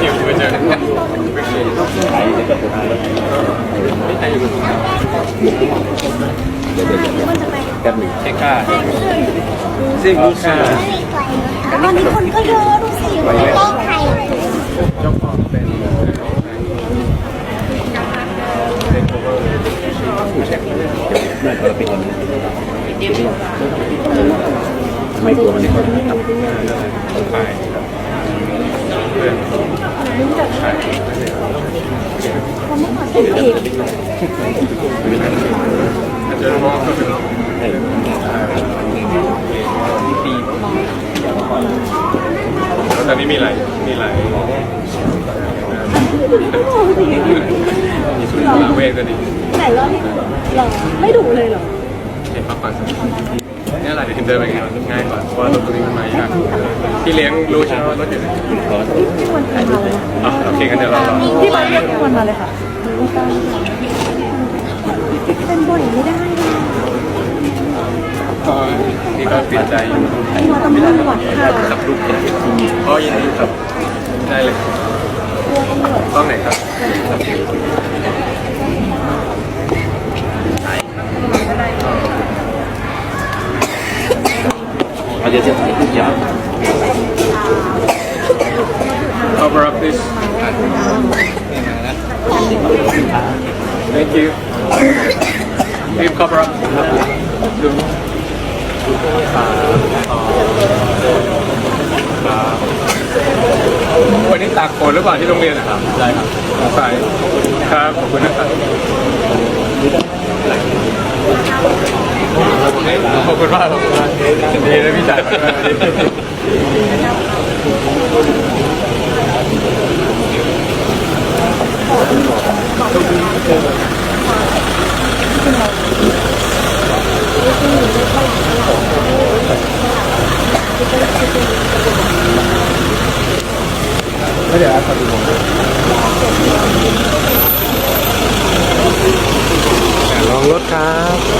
หิวเจอนไม่ใช่อยู่แป๊บหนึ่งเช็คค่าซึ่งลูกค้าตอนนี้คนก็เยอะดูสิไม่ได้ใครเจ้าของเป็นนโอเวอร์ผู้แช็คเมื่อเราปิดวันนี้ไม่กลัวมันจะคนครับไปเพื่อนใช่อาจจะมองก็เป็น ใช่ ปี แล้วตอนนี้มีอะไรมีอะไรมีสุนทรเวทก็ดีไหนรอบนี้หรอไม่ดุเลยเหรอเห็นพักผ่อนสักนี่อะไรเดี๋ยวทิมเดินไปไงง่ายกว่าเพราะว่ารถตัวนี้มันมายากพี่เลี้ยงรู้ใช่ไหมว่ารถอยู่ไหนพี่วันมาเลยอ๋อโอเคกันเดี๋ยวเรารอพี่วันเรียกพี่วันมาเลยค่ะเป็นบ่อยไม่ได้นะ ก็ นี่ก็ติดใจอยู่พี่วันต้องมีวัดค่ะกับลูกเนี่ยก็ยินดีครับ ได้เลยต้องไหนครับเราจะเสียทุกอย่าง cover up this thank you please cover up วันนี้ตากฝนหรือเปล่าที่โรงเรียนนะครับ ได้ครับใส่ครับขอบคุณนะครับขอบคุณมากครับดีนะพี่จ่าย ไม่เดี๋ยวอาสาดูลองรถครับขอ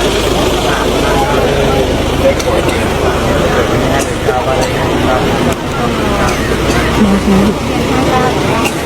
บคุณนะครับ